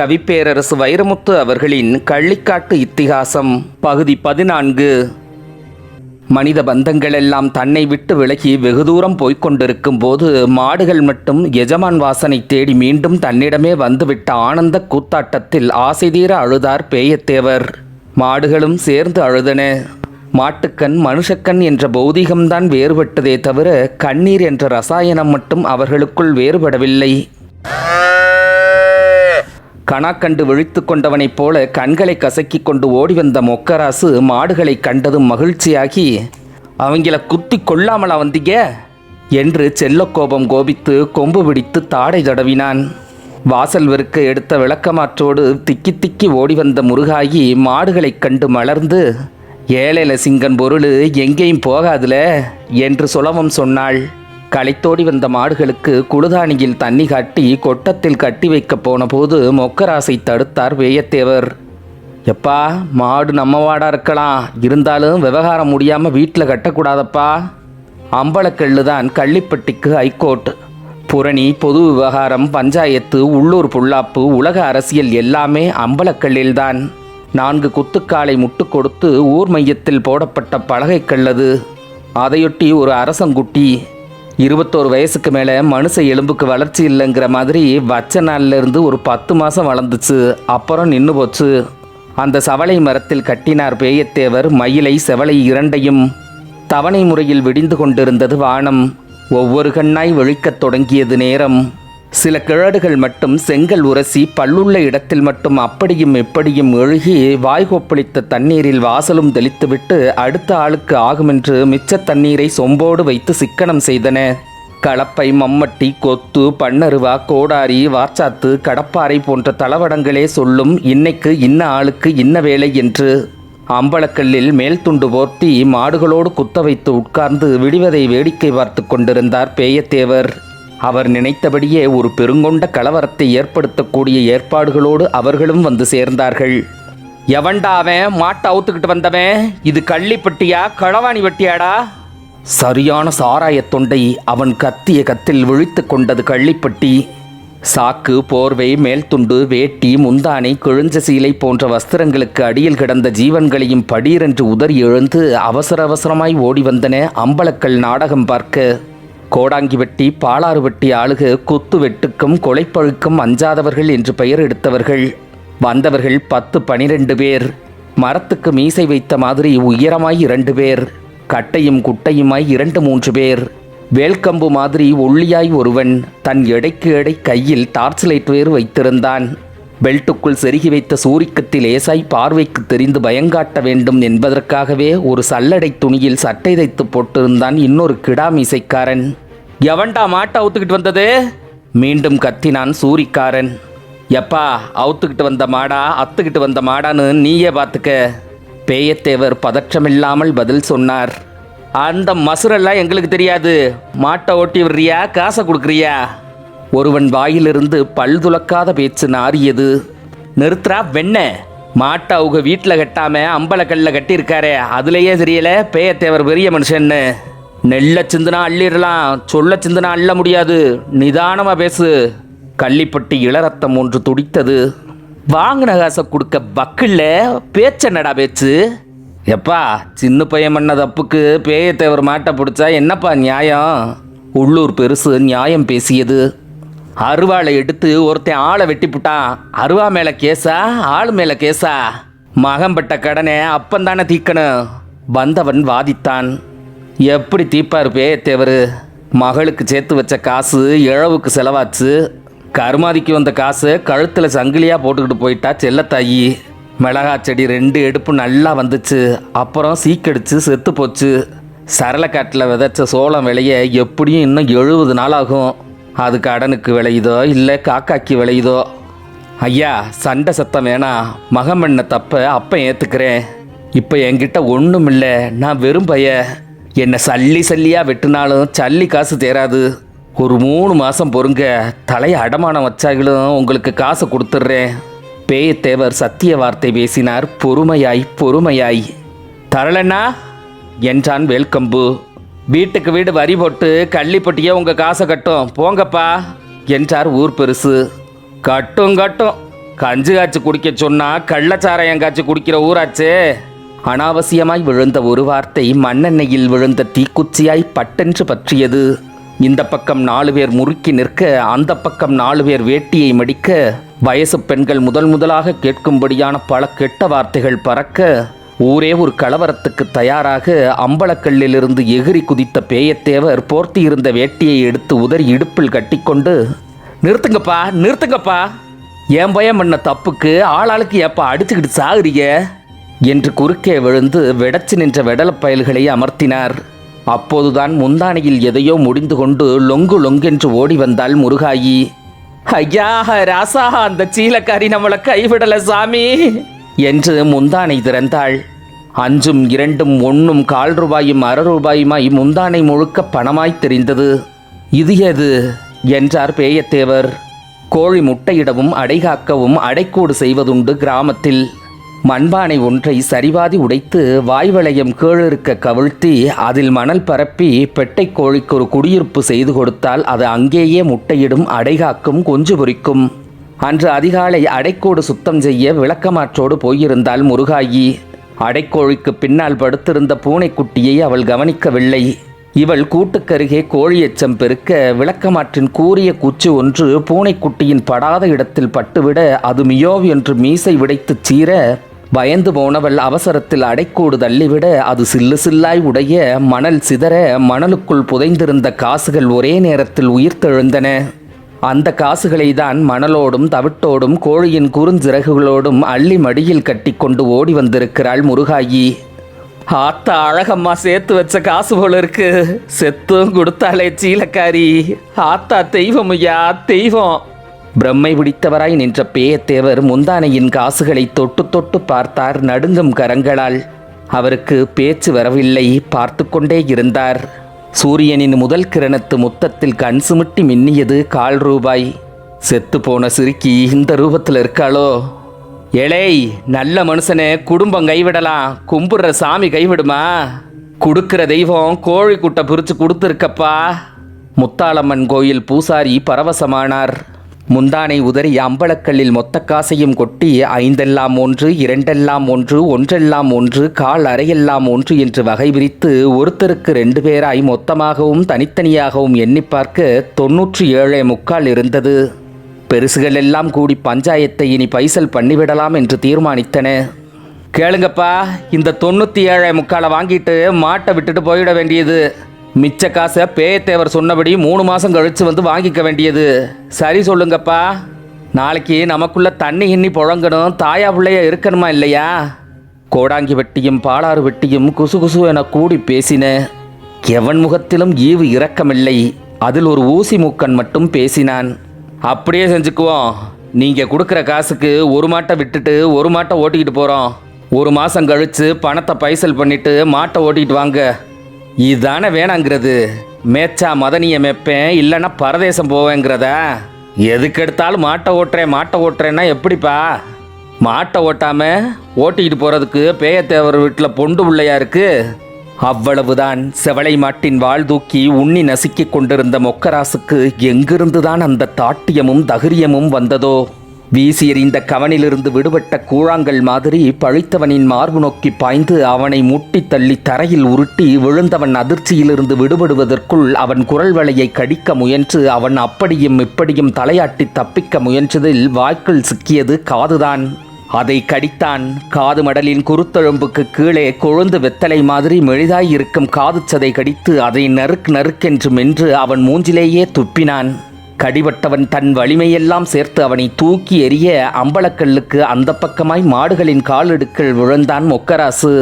கவிப்பேரரசு வைரமுத்து அவர்களின் கள்ளிக்காட்டு இத்திகாசம் பகுதி பதினான்கு. மனித பந்தங்களெல்லாம் தன்னை விட்டு விலகி வெகு தூரம் போய்க் கொண்டிருக்கும் போது மாடுகள் மட்டும் எஜமான் வாசனை தேடி மீண்டும் தன்னிடமே வந்துவிட்ட ஆனந்த கூத்தாட்டத்தில் ஆசைதீர அழுதார் பேயத்தேவர். மாடுகளும் சேர்ந்து அழுதன. மாட்டுக்கண் மனுஷக்கண் என்ற பௌதிகம்தான் வேறுபட்டதே தவிர கண்ணீர் என்ற ரசாயனம் மட்டும் அவர்களுக்குள் வேறுபடவில்லை. கணாக்கண்டு விழித்து கொண்டவனைப் போல கண்களை கசக்கிக் கொண்டு ஓடி வந்த மொக்கராசு மாடுகளை கண்டதும் மகிழ்ச்சியாகி அவங்கள குத்தி கொள்ளாமலா வந்தீங்க? என்று செல்லக்கோபம் கோபித்து கொம்பு பிடித்து தாடை தடவினான். வாசல் வெறுக்க எடுத்த விளக்கமாற்றோடு திக்கி திக்கி ஓடி வந்த முருகாயி மாடுகளைக் கண்டு மலர்ந்து ஏழைல சிங்கன் பொருள் எங்கேயும் போகாதுல என்று சுலபம் சொன்னாள். களைத்தோடி வந்த மாடுகளுக்கு குழுதாணியில் தண்ணி காட்டி கொட்டத்தில் கட்டி வைக்க போனபோது மொக்கராசை தடுத்தார் வேயத்தேவர். எப்பா மாடு நம்ம வாடா இருக்கலாம். இருந்தாலும் விவகாரம் முடியாமல் வீட்டில் கட்டக்கூடாதப்பா. அம்பலக்கல்லு தான் கள்ளிப்பட்டிக்கு ஹைகோர்ட் புரணி பொது விவகாரம் பஞ்சாயத்து உள்ளூர் புல்லாப்பு உலக அரசியல் எல்லாமே அம்பலக்கல்லில்தான். நான்கு குத்துக்காலை முட்டு கொடுத்து ஊர் மையத்தில் போடப்பட்ட பலகைக்கல்லது அதையொட்டி ஒரு அரசங்குட்டி இருபத்தோரு வயசுக்கு மேலே மனுஷ எலும்புக்கு வளர்ச்சி இல்லைங்கிற மாதிரி வச்ச நாள்லேருந்து ஒரு பத்து மாதம் வளர்ந்துச்சு. அப்புறம் நின்று போச்சு. அந்த சவளை மரத்தில் கட்டினார் பேயத்தேவர். மயிலை செவலை இரண்டையும் தவணை முறையில் விடிந்து கொண்டிருந்தது வானம். ஒவ்வொரு கண்ணாய் வெழிக்கத் தொடங்கியது நேரம். சில கிழடுகள் மட்டும் செங்கல் உரசி பல்லுள்ள இடத்தில் மட்டும் அப்படியும் எப்படியும் எழுகி வாய்கொப்பளித்த தண்ணீரில் வாசலும் தெளித்துவிட்டு அடுத்த ஆளுக்கு ஆகுமென்று மிச்ச தண்ணீரை சொம்போடு வைத்து சிக்கனம் செய்தன. களப்பை மம்மட்டி கொத்து பன்னருவா கோடாரி வாச்சாத்து கடப்பாறை போன்ற தளவடங்களே சொல்லும் இன்னைக்கு இன்ன ஆளுக்கு இன்ன வேலை என்று. அம்பலக்கல்லில் மேல் துண்டு போர்த்தி மாடுகளோடு குத்த வைத்து உட்கார்ந்து விடிவதை வேடிக்கை பார்த்து கொண்டிருந்தார் பேயத்தேவர். அவர் நினைத்தபடியே ஒரு பெருங்கொண்ட கலவரத்தை ஏற்படுத்தக்கூடிய ஏற்பாடுகளோடு அவர்களும் வந்து சேர்ந்தார்கள். எவன்டா அவன்? மாட்டை அவுத்துக்கிட்டு வந்தவன்? இது கள்ளிப்பட்டியா களவாணி வெட்டியாடா சரியான சாராயத் தொண்டை அவன் கத்திய கத்தில் விழித்து கொண்டது கள்ளிப்பட்டி சாக்கு போர்வை மேல்துண்டு வேட்டி முந்தானை கிழிஞ்ச சீலை போன்ற வஸ்திரங்களுக்கு அடியில் கிடந்த ஜீவன்களையும் படீரென்று உதறி எழுந்து அவசர அவசரமாய் ஓடி வந்தன அம்பலக்கல் நாடகம் பார்க்க. கோடாங்கி வெட்டி பாலாறு வெட்டி ஆளுக குத்து வெட்டுக்கும் கொலைப்பழுக்கும் அஞ்சாதவர்கள் என்று பெயர் எடுத்தவர்கள். வந்தவர்கள் பத்து பனிரெண்டு பேர். மரத்துக்கு மீசை வைத்த மாதிரி உயரமாய் இரண்டு பேர். கட்டையும் குட்டையுமாய் இரண்டு மூன்று பேர். வேல்கம்பு மாதிரி ஒல்லியாய் ஒருவன் தன் எடைக்கு எடை கையில் டார்ச் லைட் வேறு வைத்திருந்தான். பெல்ட்டுக்குள் செருகி வைத்த சூரிக்கத்தில் லேசாய் பார்வைக்கு தெரிந்து பயங்காட்ட வேண்டும் என்பதற்காகவே ஒரு சல்லடை துணியில் சட்டை தைத்து போட்டிருந்தான் இன்னொரு கிடா மீசைக்காரன் எவன்டா மாட்டை அவுத்துக்கிட்டு வந்தது? மீண்டும் கத்தினான் சூரிக்காரன். எப்பா அவுத்துக்கிட்டு வந்த மாடா அத்துக்கிட்டு வந்த மாடான்னு நீயே பார்த்துக்க. பேயத்தேவர் பதற்றமில்லாமல் பதில் சொன்னார். அந்த மசுரெல்லாம் எங்களுக்கு தெரியாது. மாட்டை ஓட்டி விடுறியா காசை கொடுக்குறியா? ஒருவன் வாயிலிருந்து பல் துலக்காத பேச்சு நாறியது. நிறுத்துறா வெண்ண. மாட்டை அவங்க வீட்டில் கட்டாமல் அம்பலக்கல்ல கட்டியிருக்காரே அதுலேயே தெரியல பேயத்தேவர் பெரிய மனுஷன்னு. நெல்ல சிந்துனா அள்ளிடலாம் சொல்ல சிந்தனா அள்ள முடியாது. நிதானமாக பேசு. கள்ளிப்பட்டி இளரத்தம் ஒன்று துடித்தது. வாங்கின காசை கொடுக்க பக்கில்ல பேச்சென்னடா பேச்சு? எப்பா சின்ன பையன் பண்ண தப்புக்கு பேயத்தேவர் மாட்டை பிடிச்சா என்னப்பா நியாயம்? உள்ளூர் பெருசு நியாயம் பேசியது. அருவாளை எடுத்து ஒருத்தன் ஆளை வெட்டிப்புட்டான் அருவா மேலே கேஸா ஆள் மேலே கேஸா மகம்பட்ட கடனை அப்பந்தானே தீக்கணும் வந்தவன் வாதித்தான். எப்படி தீப்பார் பேயத்தேவர் மகளுக்கு சேர்த்து வச்ச காசு இழவுக்கு செலவாச்சு. கருமாதிக்கு வந்த காசு கழுத்தில் சங்கிலியாக போட்டுக்கிட்டு போயிட்டா செல்லத்தாயி. மிளகா செடி ரெண்டு எடுப்பு நல்லா வந்துச்சு. அப்புறம் சீக்கடிச்சு செத்து போச்சு. சரளக்காட்டில் விதைச்ச சோளம் விளைய எப்படியும் இன்னும் எழுபது நாள் ஆகும். அது கடனுக்கு விளையுதோ இல்லை காக்காக்கி விளையுதோ? ஐயா சண்டை சத்தம் வேணாம் மகமண்ண தப்ப அப்போ ஏற்றுக்கிறேன் இப்போ என்கிட்ட ஒன்றும் இல்லை நான் வெறும் பையன். என்னை சல்லி சல்லியாக வெட்டினாலும் சல்லி காசு தேராது ஒரு மூணு மாதம் பொறுங்க தலையை அடமானம் வச்சாங்களும் உங்களுக்கு காசை கொடுத்துட்றேன். பேயத்தேவர் சத்திய வார்த்தை பேசினார் பொறுமையாய் பொறுமையாய். தரலண்ணா என்றான் வேல்கம்பு. வீட்டுக்கு வீடு வரி போட்டு கள்ளிப்பட்டியே உங்கள் காசை கட்டும் போங்கப்பா என்றார் ஊர் பெருசு. கட்டும் கட்டும். கஞ்சு காய்ச்சி குடிக்க சொன்னால் கள்ளச்சாராயம் காய்ச்சி குடிக்கிற ஊராச்சே. அனாவசியமாய் விழுந்த ஒரு வார்த்தை மண்ணெண்ணெயில் விழுந்த தீக்குச்சியாய் பட்டென்று பற்றியது. இந்த பக்கம் நாலு பேர் முறுக்கி நிற்க அந்த பக்கம் நாலு பேர் வேட்டியை மடிக்க வயசு பெண்கள் முதல் முதலாக கேட்கும்படியான பல கெட்ட வார்த்தைகள் பறக்க ஊரே ஒரு கலவரத்துக்கு தயாராக அம்பலக்கல்லிலிருந்து எகிரி குதித்த பேயத்தேவர் போர்த்தி இருந்த வேட்டியை எடுத்து உதறி இடுப்பில் கட்டிக்கொண்டு நிறுத்துங்கப்பா நிறுத்துங்கப்பா. என் பயம் பண்ண தப்புக்கு? ஆளாளுக்கு ஏப்பா அடிச்சுக்கிட்டு சாகுறீங்க? என்று குறுக்கே விழுந்து வெடச்சு நின்ற வெடலப் பயல்களை அமர்த்தினார். அப்போதுதான் முந்தானையில் எதையோ முடிந்து கொண்டு லொங்கு லொங்கென்று ஓடி வந்தாள் முருகாயி. ஐயா ராசா அந்த சீலக்காரி நம்மளை கைவிடல சாமி! என்று முந்தானை திறந்தாள். அஞ்சும் இரண்டும் ஒன்றும் கால் ரூபாயும் அரை ரூபாயுமாய் முந்தானை முழுக்க பணமாய் தெரிந்தது. இது எது? என்றார் பேயத்தேவர். கோழி முட்டையிடவும் அடைகாக்கவும் அடைக்கூடு செய்வதுண்டு கிராமத்தில். மண்பானை ஒன்றை சரிவாதி உடைத்து வாய்வளையம் கீழிருக்க கவிழ்த்தி அதில் மணல் பரப்பி பெட்டை கோழிக்கு ஒரு குடியிருப்பு செய்து கொடுத்தால் அது அங்கேயே முட்டையிடும் அடைகாக்கும் கொஞ்சு பொறிக்கும். அன்று அதிகாலை அடைக்கோடு சுத்தம் செய்ய விளக்கமாற்றோடு போயிருந்தால் முருகாயி. அடைக்கோழிக்கு பின்னால் படுத்திருந்த பூனைக்குட்டியை அவள் கவனிக்கவில்லை. இவள் கூட்டுக்கருகே கோழி எச்சம் பெருக்க விளக்கமாற்றின் கூரிய குச்சி ஒன்று பூனைக்குட்டியின் படாத இடத்தில் பட்டுவிட அது மியோவ் என்று மீசை விடைத்துச் சீர பயந்து போனவள் அவசரத்தில் அடைக்கூடு தள்ளிவிட அது சில்லு சில்லாய் உடைய மணல் சிதற மணலுக்குள் புதைந்திருந்த காசுகள் ஒரே நேரத்தில் உயிர்த்தெழுந்தன. அந்த காசுகளை தான் மணலோடும் தவிட்டோடும் கோழியின் குறுஞ்சிறகுகளோடும் அள்ளி மடியில் கட்டிக்கொண்டு ஓடி வந்திருக்கிறாள் முருகாயி. ஆத்தா அழகம்மா சேர்த்து வச்ச காசு போல இருக்கு. செத்தும் கொடுத்தாலே சீலக்காரி. ஆத்தா தெய்வம் ஐயா தெய்வம். பிரம்மை பிடித்தவராய் நின்ற பேயத்தேவர் முந்தானையின் காசுகளை தொட்டு தொட்டு பார்த்தார் நடுங்கும் கரங்களால். அவருக்கு பேச்சு வரவில்லை பார்த்து கொண்டே இருந்தார். சூரியனின் முதல் கிரணத்து முத்தத்தில் கண் சுமிட்டி மின்னியது கால் ரூபாய். செத்து போன சிறுக்கி இந்த ரூபத்தில் இருக்காளோ? ஏலேய் நல்ல மனுஷனே குடும்பம் கைவிடலாம் கும்புடுற சாமி கைவிடுமா? கொடுக்கிற தெய்வம் கோழி குட்டை பிரிச்சு கொடுத்துருக்கப்பா. முத்தாளம்மன் கோயில் பூசாரி பரவசமானார். முந்தானை உதறி அம்பலக்கல்லில் மொத்த காசையும் கொட்டி ஐந்தெல்லாம் ஒன்று இரண்டெல்லாம் ஒன்று ஒன்றெல்லாம் ஒன்று கால் அறையெல்லாம் ஒன்று என்று வகை பிரித்து ஒருத்தருக்கு ரெண்டு பேராய் மொத்தமாகவும் தனித்தனியாகவும் எண்ணி பார்க்க தொன்னூற்றி ஏழே முக்கால் இருந்தது. பெருசுகள் எல்லாம் கூடி பஞ்சாயத்தை இனி பைசல் பண்ணிவிடலாம் என்று தீர்மானித்தன. கேளுங்கப்பா இந்த தொண்ணூற்றி ஏழை முக்காலை வாங்கிட்டு மாட்டை விட்டுட்டு போயிட வேண்டியது. மிச்ச காசை பேயத்தேவர் சொன்னபடி மூணு மாதம் கழித்து வந்து வாங்கிக்க வேண்டியது. சரி சொல்லுங்கப்பா. நாளைக்கு நமக்குள்ள தண்ணி கிண்ணி புழங்கணும். தாயா பிள்ளைய இருக்கணுமா இல்லையா? கோடாங்கி வெட்டியும் பாலாறு வெட்டியும் குசு குசு என கூடி பேசின. எவன் முகத்திலும் ஈவு இரக்கமில்லை. அதில் ஒரு ஊசி மூக்கன் மட்டும் பேசினான். அப்படியே செஞ்சுக்குவோம். நீங்கள் கொடுக்குற காசுக்கு ஒரு மாட்டை விட்டுட்டு ஒரு மாட்டை ஓட்டிக்கிட்டு போகிறோம் ஒரு மாதம் கழித்து பணத்தை பைசல் பண்ணிட்டு மாட்டை ஓட்டிக்கிட்டு வாங்க. இதான வேணாங்கிறது. மேய்ச்சா மதனியை மேய்ப்பேன் இல்லைன்னா பரதேசம் போவேங்கிறதா? எதுக்கு எடுத்தாலும் மாட்டை ஓட்டுறேன் மாட்டை ஓட்டுறேன்னா எப்படிப்பா? மாட்டை ஓட்டாம ஓட்டிக்கிட்டு போகிறதுக்கு பேயத்தேவர் வீட்டில் பொண்டு பிள்ளையா இருக்கு? அவ்வளவுதான் செவளை மாட்டின் வாள் தூக்கி உண்ணி நசுக்கிக் கொண்டிருந்த மொக்கராசுக்கு எங்கிருந்துதான் அந்த தாட்டியமும் தகிரியமும் வந்ததோ? வீசி எறிந்த கவனிலிருந்து விடுபட்ட கூழாங்கல் மாதிரி பழித்தவனின் மார்பு நோக்கி பாய்ந்து அவனை முட்டி தள்ளி தரையில் உருட்டி விழுந்தவன் அதிர்ச்சியிலிருந்து விடுபடுவதற்குள் அவன் குரல் வலையை கடிக்க முயன்று அவன் அப்படியும் இப்படியும் தலையாட்டி தப்பிக்க முயன்றதில் வாய்க்குள் சிக்கியது காதுதான். அதை கடித்தான். காது மடலின் குருத்தெழும்புக்கு கீழே கொழுந்து வெத்தலை மாதிரி மெளிதாய் இருக்கும் காது சதை கடித்து அதை நறுக் நறுக்கென்று மென்று அவன் மூஞ்சிலேயே துப்பினான். கடிபட்டவன் தன் வலிமையெல்லாம் சேர்த்து அவனை தூக்கி எறிய அம்பலக்கல்லுக்கு அந்த பக்கமாய் மாடுகளின் காலெடுக்கள் விழுந்தான் மொக்கராசு.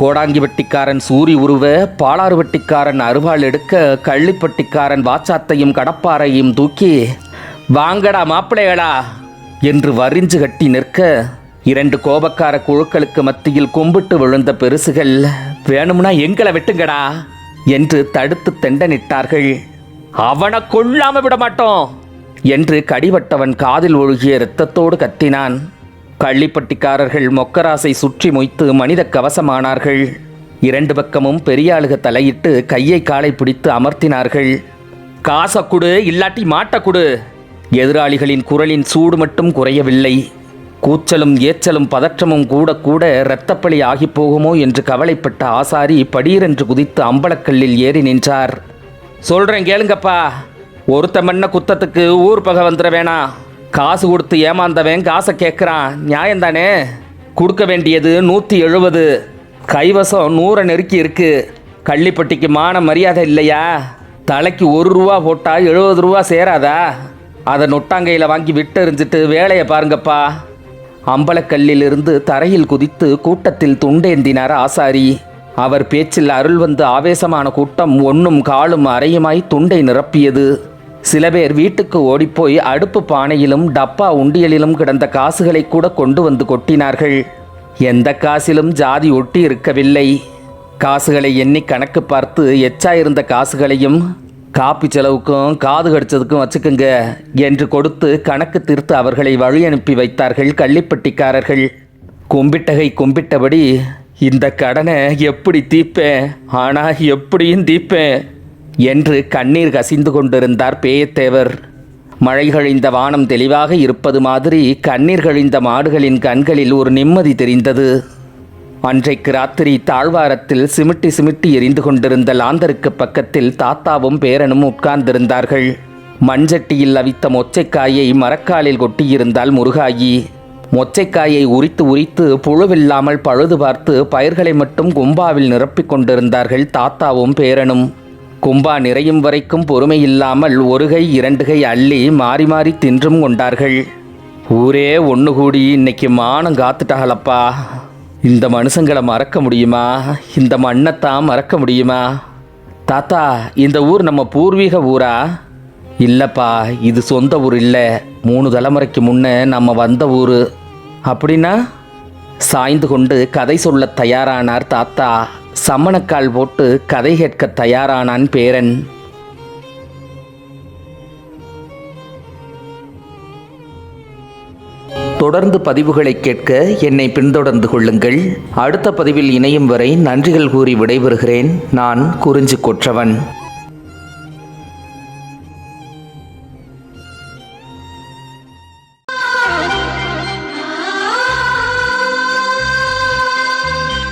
கோடாங்கி வெட்டிக்காரன் சூரி உருவ பாலாறுபட்டிக்காரன் அருவாள் எடுக்க கள்ளிப்பட்டிக்காரன் வாச்சாத்தையும் கடப்பாரையும் தூக்கி வாங்கடா மாப்பிள்ளைகளா என்று வரிஞ்சு கட்டி நிற்க இரண்டு கோபக்கார குழுக்களுக்கு மத்தியில் கும்பிட்டு விழுந்த பெருசுகள் வேணும்னா எங்களை வெட்டுங்கடா என்று தடுத்து தெண்டனிட்டார்கள். அவனை கொள்ளாம விட மாட்டோம் என்று கடிபட்டவன் காதில் ஒழுகிய இரத்தத்தோடு கத்தினான். கள்ளிப்பட்டிக்காரர்கள் மொக்கராசை சுற்றி மொய்த்து மனித கவசமானார்கள். இரண்டு பக்கமும் பெரியாளுக தலையிட்டு கையை காலை பிடித்து அமர்த்தினார்கள். காசை குடு இல்லாட்டி மாட்ட குடு. எதிராளிகளின் குரலின் சூடு மட்டும் குறையவில்லை. கூச்சலும் ஏச்சலும் பதற்றமும் கூட கூட இரத்தப்பலி ஆகிப் போகுமோ? என்று கவலைப்பட்ட ஆசாரி படீரென்று குதித்து அம்பலக்கல்லில் ஏறி நின்றார். சொல்கிறேன் கேளுங்கப்பா. ஒருத்த மண்ண குத்தத்துக்கு ஊர் பகை வந்துட வேணாம் காசு கொடுத்து ஏமாந்தவன் காசை கேட்குறான் நியாயம்தானே? கொடுக்க வேண்டியது நூற்றி எழுபது கைவசம் நூறை நெருக்கி இருக்குது கள்ளிப்பட்டிக்கு மான மரியாதை இல்லையா? தலைக்கு ஒரு ரூபா போட்டால் எழுபது ரூபா சேராதா? அதை நொட்டாங்கையில் வாங்கி விட்டெறிஞ்சிட்டு வேலையை பாருங்கப்பா. அம்பலக்கல்லிலிருந்து தரையில் குதித்து கூட்டத்தில் துண்டேந்தினார் ஆசாரி. அவர் பேச்சில் அருள் வந்து ஆவேசமான கூட்டம் ஒன்றும் காலும் அறையுமாய் துண்டை நிரப்பியது. சில பேர் வீட்டுக்கு ஓடிப்போய் அடுப்பு பானையிலும் டப்பா உண்டியலிலும் கிடந்த காசுகளை கூட கொண்டு வந்து கொட்டினார்கள். எந்த காசிலும் ஜாதி ஒட்டி இருக்கவில்லை. காசுகளை எண்ணி கணக்கு பார்த்து எச்சாயிருந்த காசுகளையும் காப்பி செலவுக்கும் காது கடிச்சதுக்கும் வச்சுக்குங்க என்று கொடுத்து கணக்கு தீர்த்து அவர்களை வழி அனுப்பி வைத்தார்கள் கள்ளிப்பட்டிக்காரர்கள். கும்பிட்டகை கும்பிட்டபடி இந்த கடனை எப்படி தீப்பேன் ஆனா எப்படியும் தீப்பேன் என்று கண்ணீர் கசிந்து கொண்டிருந்தார் பேயத்தேவர். மழை கழிந்த வானம் தெளிவாக இருப்பது மாதிரி கண்ணீர் கழிந்த மாடுகளின் கண்களில் ஒரு நிம்மதி தெரிந்தது. அன்றைக்கு ராத்திரி தாழ்வாரத்தில் சிமிட்டி சிமிட்டி எரிந்து கொண்டிருந்த லாந்தருக்கு பக்கத்தில் தாத்தாவும் பேரனும் உட்கார்ந்திருந்தார்கள். மண்சட்டியில் அவித்த மொச்சைக்காயை மரக்காலில் கொட்டியிருந்தால் முருகாயி. மொச்சைக்காயை உரித்து உரித்து புழுவில்லாமல் பழுது பார்த்து பயிர்களை மட்டும் கும்பாவில் நிரப்பிக் கொண்டிருந்தார்கள் தாத்தாவும் பேரனும். கும்பா நிறையும் வரைக்கும் பொறுமை இல்லாமல் ஒரு கை இரண்டு கை அள்ளி மாறி மாறி தின்றும் கொண்டார்கள். ஊரே ஒன்று கூடி இன்னைக்கு மானம் காத்துட்டாங்களப்பா இந்த மனுஷங்களை மறக்க முடியுமா? இந்த மண்ணைத்தான் மறக்க முடியுமா? தாத்தா இந்த ஊர் நம்ம பூர்வீக ஊரா? இல்லைப்பா இது சொந்த ஊர் இல்லை. மூணு தலைமுறைக்கு முன்னே நம்ம வந்த ஊர். அப்படின்னா? சாய்ந்து கொண்டு கதை சொல்ல தயாரானார் தாத்தா. சம்மணக்கால் போட்டு கதை கேட்க தயாரானான் பேரன். தொடர்ந்து பதிவுகளை கேட்க என்னை பின்தொடர்ந்து கொள்ளுங்கள். அடுத்த பதிவில் இணையும் வரை நன்றிகள் கூறி விடைபெறுகிறேன். நான் குறிஞ்சி கொற்றவன்.